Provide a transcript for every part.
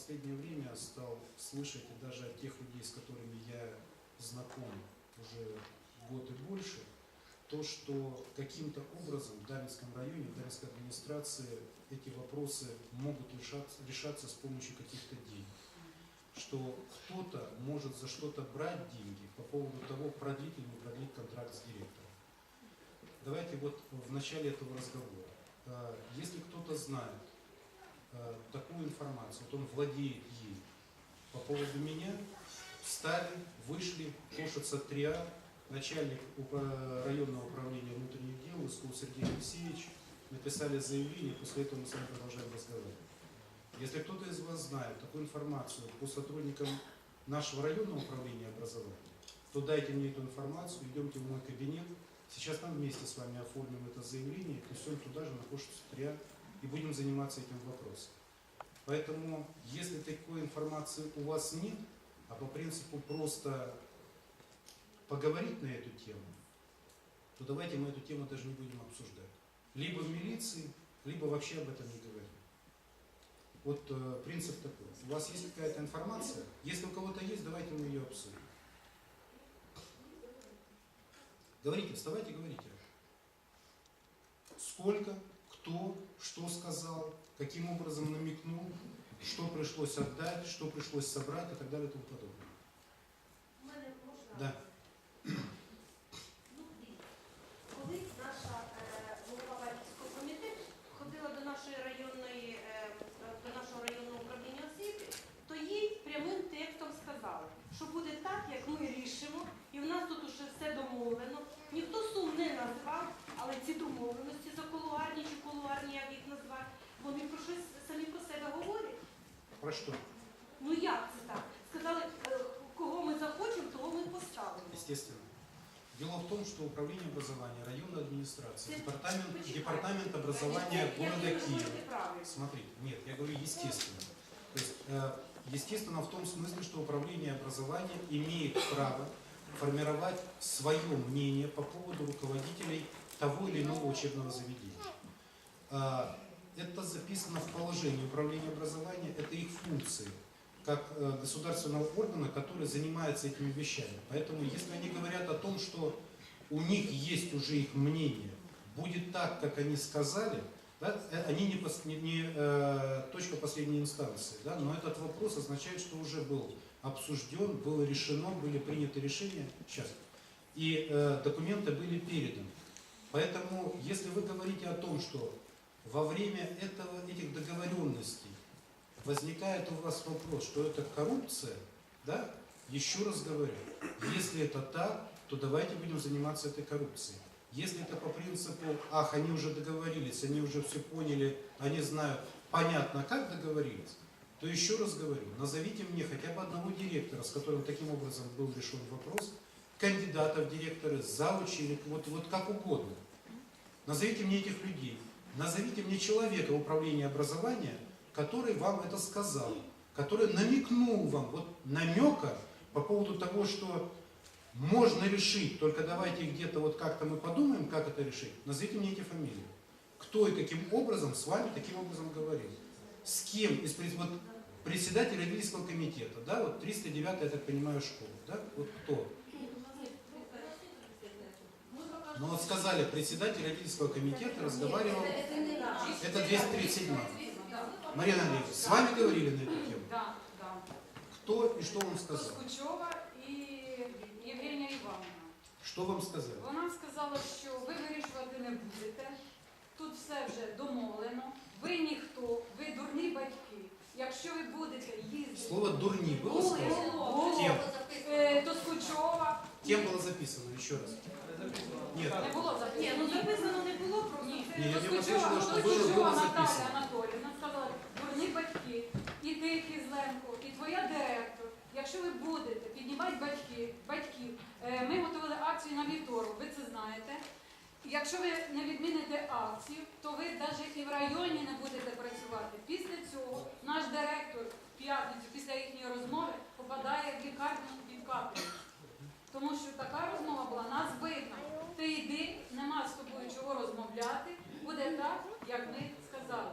последнее время стал слышать и даже от тех людей, с которыми я знаком уже год и больше, то, что каким-то образом в Дарницком районе, в Дарницкой администрации эти вопросы могут решаться, решаться с помощью каких-то денег. Что кто-то может за что-то брать деньги по поводу того, продлить или не продлить контракт с директором. Давайте вот в начале этого разговора. э, Если кто-то знает такую информацию, вот он владеет ей по поводу меня, встали, вышли, кошица триа, начальник районного управления внутренних дел, Искул Сергей Алексеевич, написали заявление, после этого мы с вами продолжаем разговаривать. Если кто-то из вас знает такую информацию по сотрудникам нашего районного управления образования, то дайте мне эту информацию, идемте в мой кабинет. Сейчас мы вместе с вами оформим это заявление, внесем туда же на кошицу триа и будем заниматься этим вопросом. Поэтому, если такой информации у вас нет, а по принципу просто поговорить на эту тему, то давайте мы эту тему даже не будем обсуждать. Либо в милиции, либо вообще об этом не говорим. Вот э, принцип такой. У вас есть какая-то информация? Если у кого-то есть, давайте мы ее обсудим. Говорите, вставайте, говорите. Сколько, кто, что сказал, каким образом намекнул, что пришлось отдать, что пришлось собрать и так далее и тому подобное. Да. Про что? Ну як це так? Сказали, кого ми захочемо, того ми поставимо. Естественно. Дело в том, что управление образования, районная администрация, Ты департамент, департамент образования Я- города я- я- Киева. Смотрите, нет, я говорю естественно. То есть, э, естественно в том смысле, что управление образования имеет право формировать свое мнение по поводу руководителей того или иного учебного заведения. Это записано в положении управления образования, это их функции как э, государственного органа, который занимается этими вещами. Поэтому, если они говорят о том, что у них есть уже их мнение, будет так, как они сказали, да, э, они не, пос- не- не, э, точка последней инстанции, да, но этот вопрос означает, что уже был обсужден, было решено, были приняты решения, сейчас, и э, документы были переданы. Поэтому, если вы говорите о том, что во время этого, этих договоренностей возникает у вас вопрос, что это коррупция, да, еще раз говорю, если это так, то давайте будем заниматься этой коррупцией. Если это по принципу, ах, они уже договорились, они уже все поняли, они знают, понятно, как договорились, то еще раз говорю, назовите мне хотя бы одного директора, с которым таким образом был решен вопрос, кандидата в директоры, заучи, или вот, вот как угодно. Назовите мне этих людей, назовите мне человека в управлении образования, который вам это сказал, который намекнул вам, вот намека по поводу того, что можно решить, только давайте где-то вот как-то мы подумаем, как это решить. Назовите мне эти фамилии. Кто и каким образом с вами таким образом говорил? С кем из вот, председатель родительского комитета, да, вот 309, я так понимаю, школа, да, вот кто? Ну вот сказали, председатель родительского комитета разговаривал, это 237. Марина Андреевна, с вами говорили на эту тему? Да, да. Кто и что вам сказал? Тоскучова і Євгенія Івановна. Что вам сказали? Вона сказала, що ви вирішувати не будете. Тут все вже домовлено. Ви ніхто, ви дурні батьки. Якщо ви будете їздити, Слово «дурни» было Було, сказано? було. Кем? Е, Тоскучова. Кем было записано? Еще раз. Нет. Не було записано. Ні, ну записано не було, просто це- Ні, я Тоскучова, послышала, що було- Тоскучова було Наталія записано. Анатоліївна сказала, дурні батьки, і ти, Кізленко, і твоя директор. Якщо ви будете піднімати батьки, батьків, е, ми готували акцію на вівторок, ви це знаєте. Якщо ви не відміните акцію, то ви навіть і в районі не будете працювати. Після цього наш директор в п'ятницю, після їхньої розмови, попадає в лікарню під каплею. Тому що така розмова була нас видно. Ти йди, нема з тобою чого розмовляти, буде так, як ми сказали.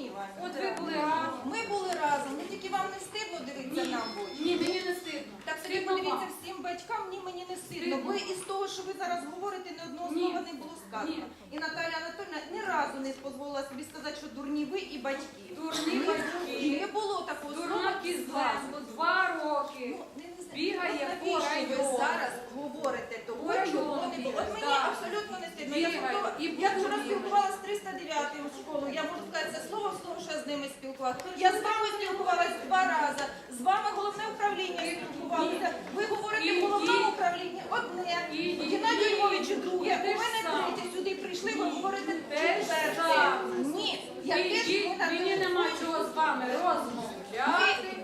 Євгенія Іванівна. От ви були разом. Ми були разом, ну тільки вам не стидно дивитися нам очі. ні, мені не стидно. Так собі Стидно подивіться вам. всім батькам, ні, мені не стидно. Стидно. Ви із того, що ви зараз говорите, ні одного Ні. слова не було сказано. І Наталя Анатольовна ні разу не дозволила собі сказати, що дурні ви і батьки. Дурні І батьки. не було такого слова Дурна із вас. два роки. Ну, не-. Бігає по навіщо ви району. зараз говорите того, По чого не було. От мені бігає, абсолютно не стидно. Я, Бігає, спілкувала- і я вчора спілкувалася з 309 школою. Я можу сказати це слово в слово, що я з ними спілкувалася. Я з вами спілкувалася два рази. З вами головне управління спілкувалося. Ви говорите головному управлінні одне. і- Львовичу друге. У мене третє. Сюди прийшли, ви говорите четверте. Ні. Я теж і не на Мені нема чого з вами розмовляти.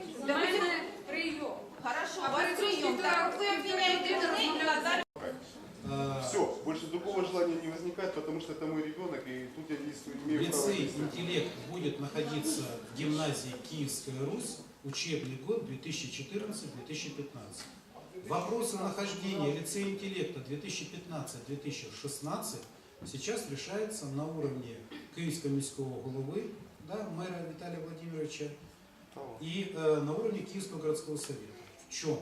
Хорошо, А у вас перед цим прийом. півтора- Так, ви обвиняєте півтора мене і розмовляти. Наталю. Э, Все, больше другого желания не возникает, потому что это мой ребенок, и тут я действую, имею право Лицей действовать. «Интеллект» будет находиться в гимназии «Киевская Русь» учебный год 2014-2015. Вопросы нахождения лицея «Интеллекта» 2015-2016 сейчас решается на уровне Киевского міського головы, да, мэра Виталия Владимировича, и э, на уровне Киевского городского совета. В чем?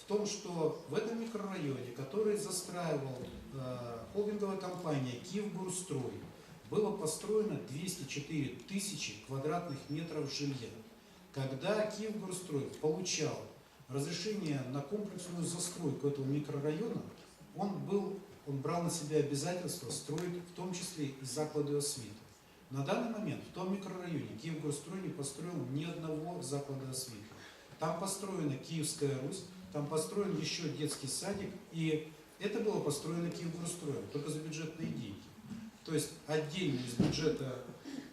В том, что в этом микрорайоне, который застраивал э, холдинговая компания «Киевгорстрой», было построено 204 тысячи квадратных метров жилья. Когда Киевгорстрой получал разрешение на комплексную застройку этого микрорайона, он, был, он брал на себя обязательство строить в том числе и заклады освиты. На данный момент в том микрорайоне Киевгорстрой не построил ни одного заклада освиты. Там построена Киевская Русь, там построен еще детский садик, и это было построено Киевгорстроем, только за бюджетные деньги. То есть отдельно из бюджета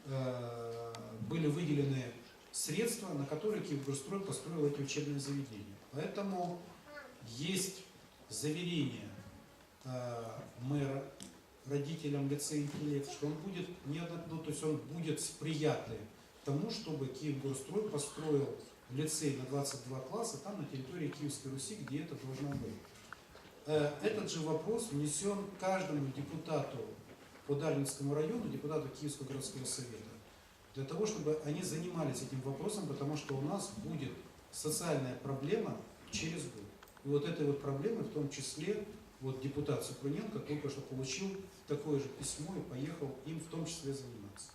э, были выделены средства, на которые Киевгорстрой построил эти учебные заведения. Поэтому есть заверение э, мэра родителям лицея интеллект, что он будет неодно- ну, то есть он будет сприятливым тому, чтобы Киевгорстрой построил лицей на 22 класса там на территории Киевской Руси, где это должно быть. Э, Этот же вопрос внесен каждому депутату по Дарвинскому району, депутату Киевского городского совета, для того, чтобы они занимались этим вопросом, потому что у нас будет социальная проблема через год. И вот этой вот проблемой, в том числе, вот депутат Супруненко только что получил такое же письмо и поехал им в том числе заниматься.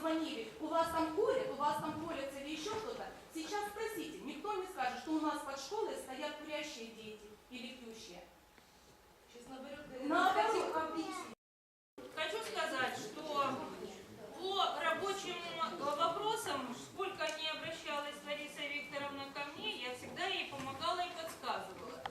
Звонили, у вас там курят, у вас там колятся или еще что-то, сейчас спросите, никто не скажет, что у нас под школой стоят курящие дети или пьющие. Наоборот. Хочу сказать, что по рабочим вопросам, сколько не обращалась Лариса Викторовна ко мне, я всегда ей помогала и подсказывала.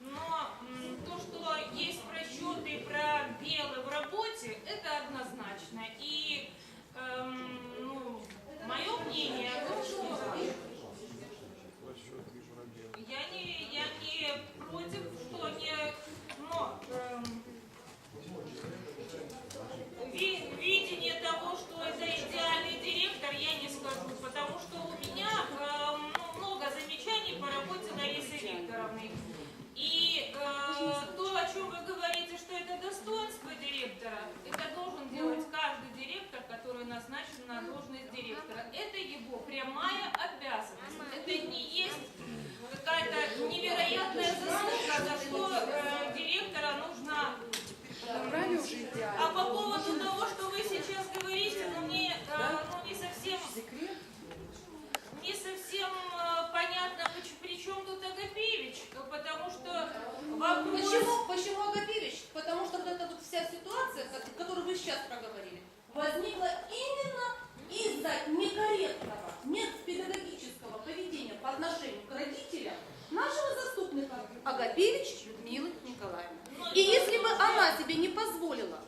Но м, то, что есть просчеты и пробелы в работе, это однозначно. И эм, ну, мое мнение о том, что я не, я не против, что не... Но эм, Агапевич Людмилы Николаевны. И если бы она себе не позволила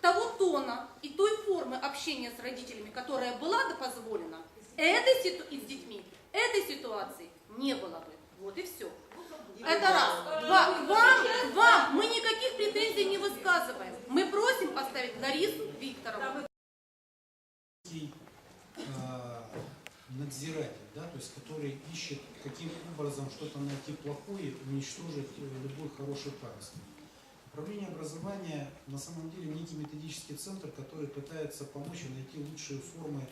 того тона и той формы общения с родителями, которая была бы позволена, этой ситу... и с детьми, этой ситуации не было бы. Вот и все. Это раз. Два. К вам, к вам мы никаких претензий не высказываем. Мы просим поставить Ларису Викторовну. Надзиратель, да, то есть который ищет, каким образом что-то найти плохое уничтожить э, любой хороший паросток. Управление образования на самом деле некий методический центр, который пытается помочь найти лучшие формы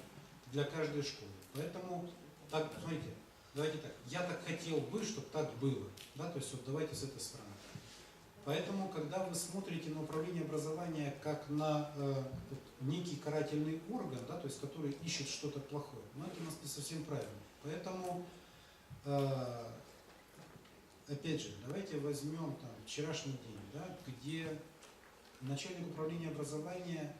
для каждой школы. Поэтому, так, смотрите, давайте так, я так хотел бы, чтобы так было, да, то есть вот давайте с этой стороны. Поэтому, когда вы смотрите на управление образования как на э, вот некий карательный орган, да, то есть который ищет что-то плохое, но это у нас не совсем правильно. Поэтому, э, опять же, давайте возьмем там вчерашний день, да, где начальник управления образования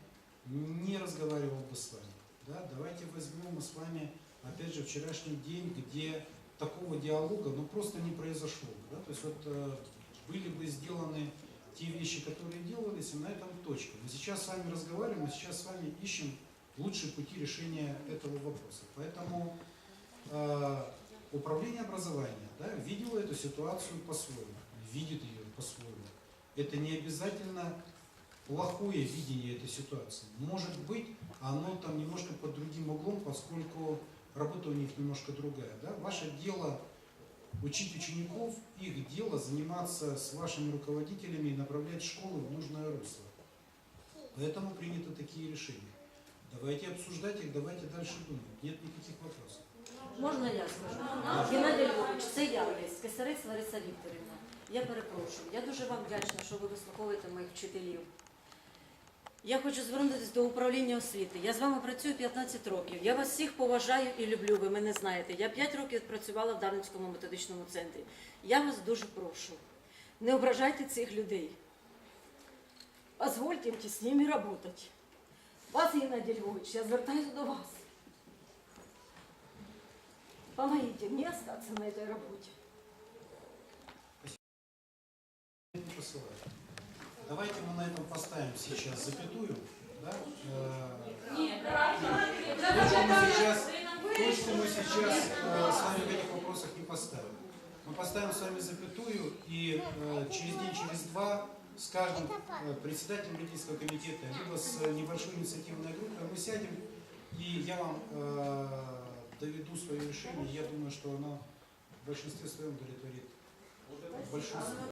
не разговаривал бы с вами. Да? Давайте возьмем мы с вами, опять же, вчерашний день, где такого диалога ну, просто не произошло. Да? То есть вот э, были бы сделаны те вещи, которые делались, и на этом точка. Мы сейчас с вами разговариваем, мы сейчас с вами ищем лучшие пути решения этого вопроса. Поэтому э, управление образования да, видело эту ситуацию по-своему, видит ее по-своему. Это не обязательно плохое видение этой ситуации. Может быть, оно там немножко под другим углом, поскольку работа у них немножко другая. Да? Ваше дело учить учеников, их дело заниматься с вашими руководителями и направлять школы в нужное русло. Поэтому приняты такие решения. Давайте обсуждать их, давайте дальше думать. Нет никаких вопросов. Можна я скажу? Геннадій Львович, це я, Кисарець Лариса Вікторівна. Я перепрошую. Я дуже вам вдячна, що ви вислуховуєте моїх вчителів. Я хочу звернутися до управління освіти. Я з вами працюю 15 років. Я вас всіх поважаю і люблю, ви мене знаєте. Я 5 років працювала в Дарницькому методичному центрі. Я вас дуже прошу, не ображайте цих людей. Позвольте їм з ними працювати. Вас, Геннадій Львович, я звертаюся до вас. Помогите мне остаться на этой работе. Давайте мы на этом поставим сейчас запятую. Да? Э, Точку мы сейчас, точку мы сейчас э, с вами в этих вопросах не поставим. Мы поставим с вами запятую и э, через день, через два с каждым э, председателем родительского комитета, либо с небольшой инициативной группой мы сядем, и я вам доведу свое решение. Я думаю, что оно в большинстве своем удовлетворит большинство.